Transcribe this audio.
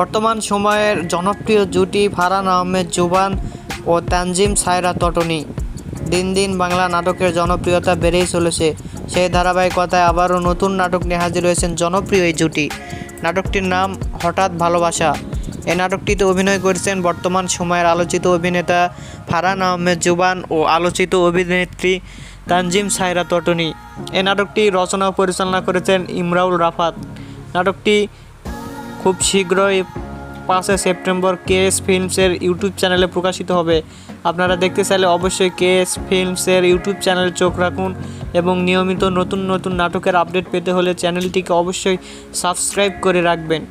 বর্তমান সময়ের জনপ্রিয় জুটি ফারহান আহমেদ, জুবান ও তানজিম সায়রা তটনি। দিন দিন বাংলা নাটকের জনপ্রিয়তা বেড়েই চলেছে। সেই ধারাবাহিকতায় আবারও নতুন নাটক নিয়ে হাজির হয়েছেন জনপ্রিয় এই জুটি। নাটকটির নাম হঠাৎ ভালোবাসা। এই নাটকটিতে অভিনয় করেছেন বর্তমান সময়ের আলোচিত অভিনেতা ফারহান আহমেদ, জুবান ও আলোচিত অভিনেত্রী তানজিম সায়রা তটনি। এই নাটকটি রচনা পরিচালনা করেছেন ইমরাউল রাফাত। নাটকটি খুব শীঘ্রই পাঁচই সেপ্টেম্বর কে এস ফিল্মসের ইউটিউব চ্যানেলে প্রকাশিত হবে। আপনারা দেখতে চাইলে অবশ্যই কে এস ফিল্মসের ইউটিউব চ্যানেলে চোখ রাখুন এবং নিয়মিত নতুন নতুন নাটকের আপডেট পেতে হলে চ্যানেলটিকে অবশ্যই সাবস্ক্রাইব করে রাখবেন।